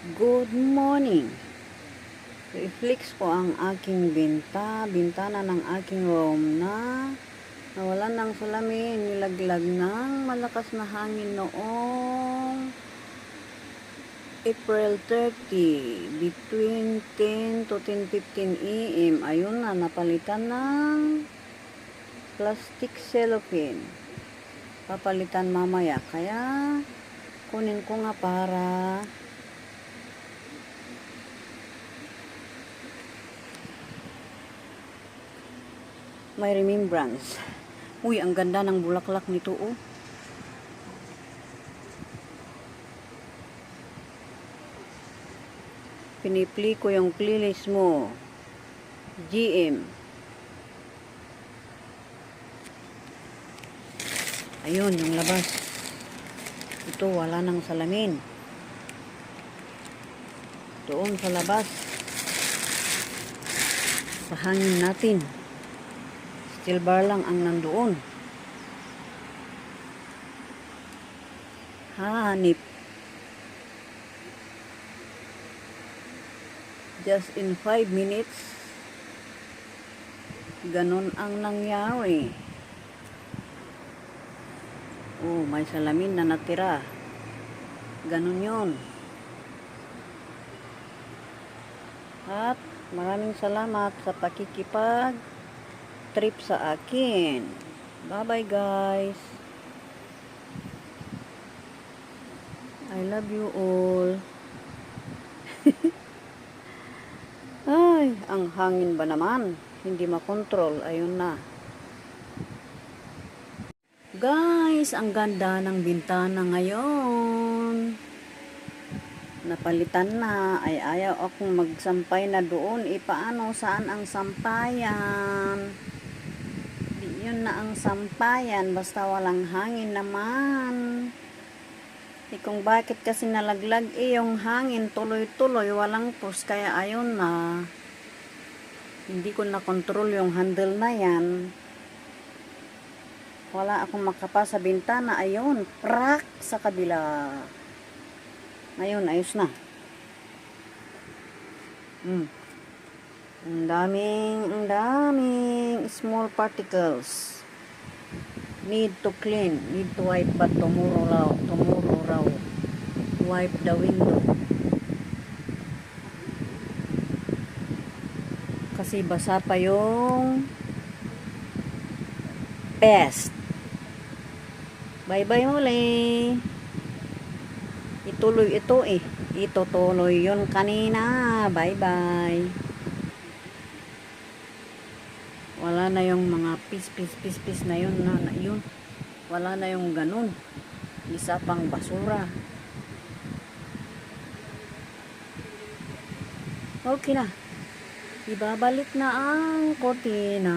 Good morning. I-flex ko ang aking binta, bintana ng aking room na nawalan ng salamin, nilaglag ng malakas na hangin noong April 30 between 10 to 10.15 AM. Ayun na, napalitan ng plastic cellophane. Papalitan mamaya. Kaya, kunin ko nga para may remembrance. Uy, ang ganda ng bulaklak nito, oh. Pinipli ko yung playlist mo. GM. Ayun, yung labas. Ito, wala nang salamin. Doon sa labas. Sa hangin natin. Bar lang ang nandoon. Hanip. Just in 5 minutes, ganon ang nangyari. Oh, may salamin na natira. Ganon yon. At maraming salamat sa pakikipag trip sa akin. Bye-bye guys. I love you all. Ay, ang hangin ba naman? Hindi makontrol. Ayun na. Guys, ang ganda ng bintana ngayon. Napalitan na. Ay, ayaw akong magsampay na doon. E, paano? Saan ang sampayan? Yun na ang sampayan. Basta walang hangin naman. Eh kung bakit kasi nalaglag eh yung hangin tuloy-tuloy walang pus kaya ayun na hindi ko na control yung handle na yan wala akong makapa sa bintana ayun crack sa kabila ngayon ayos na mm. Ang daming ang daming small particles. Need to clean need to wipe but tomorrow raw tomorrow raw wipe the window. Kasi basa pa yung pest. Bye bye muli. Ituloy ito eh. Itutuloy yun kanina. Bye bye wala na yung mga pis pis pis pis na yun na, na yun. Wala na yung ganun. Isa pang basura. Okay na. Ibabalik na ang kortina